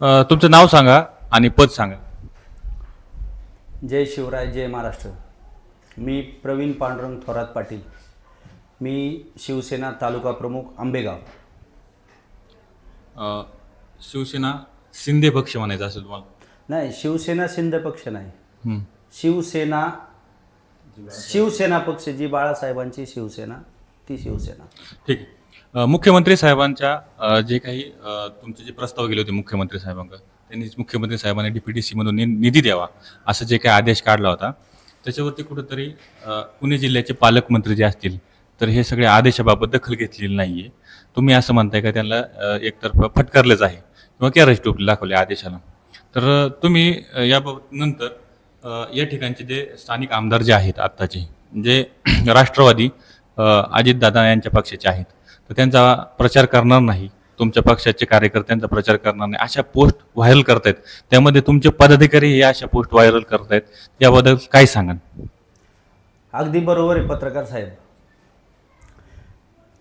अ, तुमचं नाव सांगा आणि पद सांगा. जय शिवराय जय महाराष्ट्र. मी प्रवीण पांडुरंग थोरात पाटील. मी शिवसेना तालुका प्रमुख आंबेगाव. अ, शिवसेना शिंदे पक्ष म्हणायचं असेल तुम्हाला. नाही शिवसेना शिंदे पक्ष नाही. हं. शिवसेना शिवसेना पक्ष जी बाळासाहेबांची शिवसेना ती शिवसेना. ठीक आहे. मुख्यमंत्री साहेबांच्या जे काही तुमचे जे प्रस्ताव गेले होते मुख्यमंत्री साहेबांकडे त्यांनी मुख्यमंत्री साहेबांनी डीपीडीसी मधून सीमधून निधी द्यावा असं जे काही आदेश काढला होता. त्याच्यावरती कुठंतरी पुणे जिल्ह्याचे पालकमंत्री जे असतील तर हे सगळे आदेशाबाबत दखल घेतलेली नाहीये. तुम्ही असं म्हणताय का त्यांना एकतर्फ एकतर्फा फटकारलंच आहे? किंवा कॅरेज टोपली दाखवले आदेशाला? तर तुम्ही याबाबत नंतर या ठिकाणचे जे स्थानिक आमदार जे आहेत आत्ताचे जे राष्ट्रवादी अजितदादा यांच्या पक्षाचे आहेत तर त्यांचा प्रचार करणार नाही. तुमच्या पक्षाचे कार्यकर्त्यांचा प्रचार करणार नाही. अशा पोस्ट व्हायरल करतायत. त्यामध्ये तुमचे पदाधिकारी हे अशा पोस्ट व्हायरल करतायत. याबद्दल काय सांगाल? अगदी बरोबर आहे पत्रकार साहेब.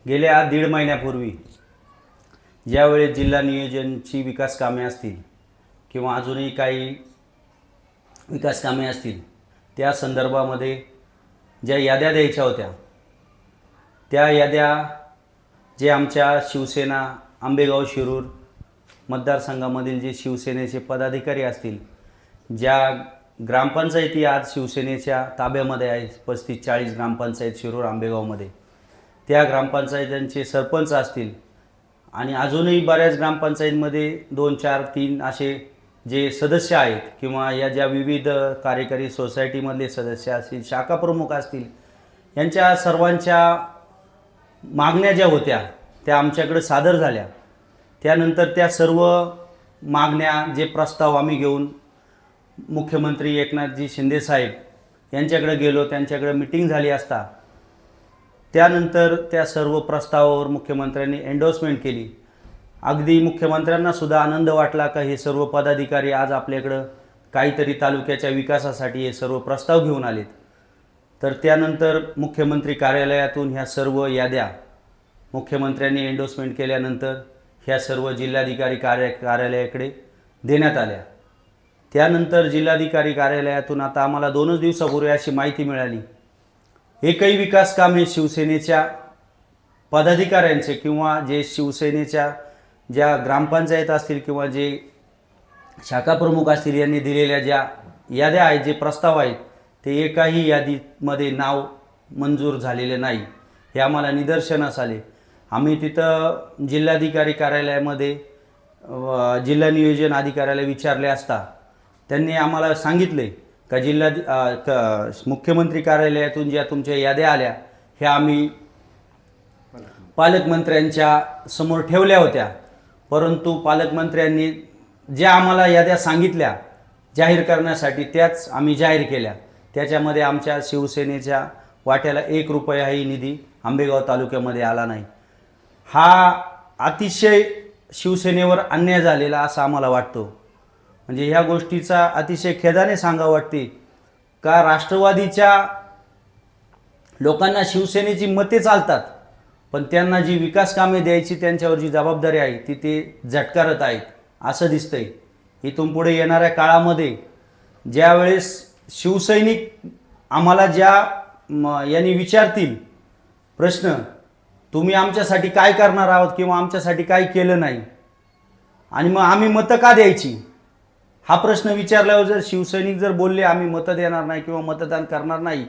गेल्या दीड महिन्यापूर्वी ज्यावेळेस जिल्हा नियोजनची विकास कामे असतील किंवा अजूनही काही विकास कामे असतील त्या संदर्भामध्ये ज्या याद्या द्यायच्या होत्या त्या याद्या जे आमच्या शिवसेना आंबेगाव शिरूर मतदारसंघामधील जे शिवसेनेचे पदाधिकारी असतील ज्या ग्रामपंचायती आज शिवसेनेच्या ताब्यामध्ये आहे पस्तीस चाळीस ग्रामपंचायत शिरूर आंबेगावमध्ये त्या ग्रामपंचायतींचे सरपंच असतील आणि अजूनही बऱ्याच ग्रामपंचायतीमध्ये दोन चार तीन असे जे सदस्य आहेत किंवा या ज्या विविध कार्यकारी सोसायटीमधले सदस्य असतील शाखा प्रमुख असतील यांच्या सर्वांच्या मागण्या ज्या होत्या त्या आमच्याकडे सादर झाल्या. त्यानंतर त्या सर्व मागण्या जे प्रस्ताव आम्ही घेऊन मुख्यमंत्री एकनाथजी शिंदेसाहेब यांच्याकडे गेलो त्यांच्याकडे मिटिंग झाली असता त्यानंतर त्या सर्व प्रस्तावावर मुख्यमंत्र्यांनी एन्डोर्समेंट केली. अगदी मुख्यमंत्र्यांना सुद्धा आनंद वाटला का हे सर्व पदाधिकारी आज आपल्याकडं काहीतरी तालुक्याच्या विकासासाठी हे सर्व प्रस्ताव घेऊन आलेत. तर त्यानंतर मुख्यमंत्री कार्यालयातून ह्या सर्व याद्या मुख्यमंत्र्यांनी एंडोसमेंट केल्यानंतर ह्या सर्व जिल्हाधिकारी कार्य कार्यालयाकडे देण्यात आल्या. त्यानंतर जिल्हाधिकारी कार्यालयातून आता आम्हाला दोनच दिवसापूर्वी अशी माहिती मिळाली. एकही विकास काम हे शिवसेनेच्या पदाधिकाऱ्यांचे किंवा जे शिवसेनेच्या ज्या ग्रामपंचायत असतील किंवा जे शाखा प्रमुख असतील यांनी दिलेल्या ज्या याद्या आहेत जे प्रस्ताव आहेत ते एकाही यादीमध्ये नाव मंजूर झालेले नाही. हे आम्हाला निदर्शनास आले. आम्ही तिथं जिल्हाधिकारी कार्यालयामध्ये जिल्हा नियोजन अधिकाऱ्याला विचारले असता. त्यांनी आम्हाला सांगितले का जिल्हा मुख्यमंत्री कार्यालयातून ज्या तुमच्या याद्या आल्या ह्या आम्ही पालकमंत्र्यांच्या समोर ठेवल्या होत्या. परंतु पालकमंत्र्यांनी ज्या आम्हाला याद्या सांगितल्या जाहीर करण्यासाठी त्याच आम्ही जाहीर केल्या. त्याच्यामध्ये आमच्या शिवसेनेच्या वाट्याला एक रुपयाही निधी आंबेगाव तालुक्यामध्ये आला नाही. हा अतिशय शिवसेनेवर अन्याय झालेला असं आम्हाला वाटतो. म्हणजे ह्या गोष्टीचा अतिशय खेदाने सांगा वाटते. का राष्ट्रवादीच्या लोकांना शिवसेनेची मते चालतात पण त्यांना जी विकास कामे द्यायची त्यांच्यावर जी जबाबदारी आहे ती ते झटकारत आहेत असं दिसतंय. इथून पुढे येणाऱ्या काळामध्ये ज्यावेळेस शिवसैनिक आम्हाला ज्या यांनी विचारतील प्रश्न तुम्ही आमच्यासाठी काय करणार आहोत किंवा आमच्यासाठी काय केलं नाही? आणि मग आम्ही मतं का द्यायची? हा प्रश्न विचारल्यावर जर शिवसैनिक जर बोलले आम्ही मतं देणार नाही किंवा मतदान करणार नाही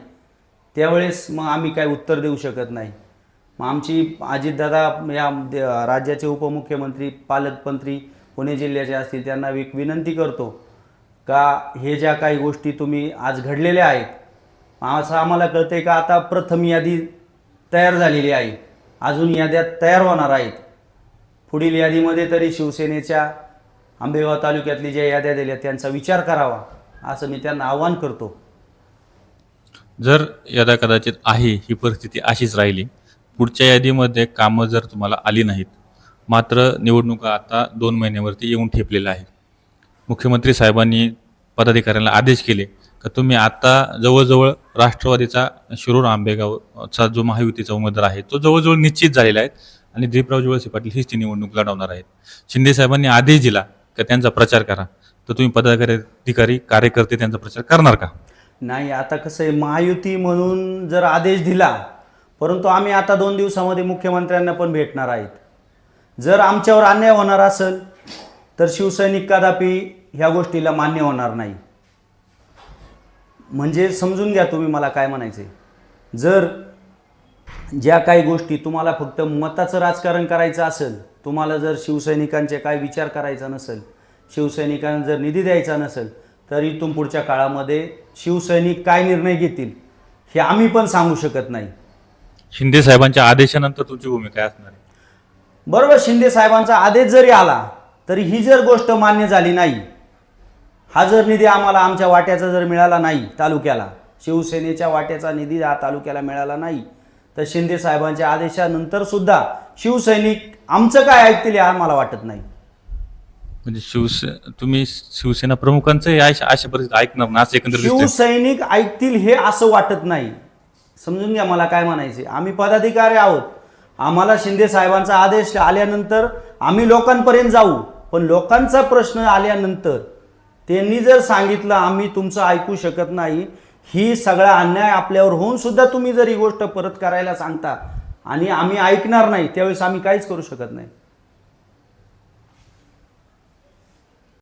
त्यावेळेस मग आम्ही काय उत्तर देऊ शकत नाही. मग आमची अजितदादा या राज्याचे उपमुख्यमंत्री पालकमंत्री पुणे जिल्ह्याचे असतील त्यांना एक विनंती करतो का हे ज्या काही गोष्टी तुम्ही आज घडलेल्या आहेत असं आम्हाला कळतंय का आता प्रथम यादी तयार झालेली आहे अजून याद्या तयार होणार आहेत. पुढील यादीमध्ये तरी शिवसेनेच्या आंबेगाव तालुक्यातली ज्या याद्या दिल्या त्यांचा विचार करावा असं मी त्यांना आवाहन करतो. जर यादा कदाचित आहे ही परिस्थिती अशीच राहिली पुढच्या यादीमध्ये कामं जर तुम्हाला आली नाहीत मात्र निवडणुका आता दोन महिन्यावरती येऊन ठेपलेल्या आहेत. मुख्यमंत्री साहेबांनी पदाधिकाऱ्यांना आदेश केले का तुम्ही आता जवळजवळ राष्ट्रवादीचा शिरूर आंबेगावचा जो महायुतीचा उमेदवार आहे तो जवळजवळ निश्चित झालेला आहे आणि दीपराव वळसे पाटील हीच ती निवडणूक लढवणार आहेत. शिंदे साहेबांनी आदेश दिला का त्यांचा प्रचार करा. तर तुम्ही पदाधिकारी अधिकारी कार्यकर्ते त्यांचा प्रचार करणार का? नाही आता कसं आहे महायुती म्हणून जर आदेश दिला परंतु आम्ही आता दोन दिवसामध्ये मुख्यमंत्र्यांना पण भेटणार आहेत. जर आमच्यावर अन्याय होणार असेल तर शिवसैनिक कदापि ह्या गोष्टीला मान्य होणार नाही. म्हणजे समजून घ्या तुम्ही मला काय म्हणायचे जर ज्या काही गोष्टी तुम्हाला फक्त मताचं राजकारण करायचं असेल तुम्हाला जर शिवसैनिकांचे काय विचार करायचा नसेल शिवसैनिकांना जर निधी द्यायचा नसेल तर इथून पुढच्या काळामध्ये शिवसैनिक काय निर्णय घेतील हे आम्ही पण सांगू शकत नाही. शिंदे साहेबांच्या आदेशानंतर तुमची भूमिका असणार आहे. बरोबर शिंदे साहेबांचा आदेश जरी आला तरी ही जर गोष्ट मान्य झाली नाही हा जर निधी आम्हाला आमच्या वाट्याचा जर मिळाला नाही तालुक्याला शिवसेनेच्या वाट्याचा निधी हा तालुक्याला मिळाला नाही तर शिंदे साहेबांच्या आदेशानंतर सुद्धा शिवसैनिक आमचं काय ऐकतील हे आम्हाला वाटत नाही. म्हणजे शिवसे तुम्ही शिवसेना प्रमुखांचं अशा अशा परिस्थिती ऐकणार ना असं. शिवसैनिक ऐकतील हे असं वाटत नाही. समजून घ्या मला काय म्हणायचे आम्ही पदाधिकारी आहोत. आम्हाला शिंदे साहेबांचा आदेश आल्यानंतर आम्ही लोकांपर्यंत जाऊ. पण लोकांचा प्रश्न आल्यानंतर त्यांनी जर सांगितलं आम्ही तुमचं ऐकू शकत नाही ही सगळा अन्याय आपल्यावर होऊन सुद्धा तुम्ही जर ही गोष्ट परत करायला सांगता आणि आम्ही ऐकणार नाही त्यावेळेस आम्ही काहीच करू शकत नाही.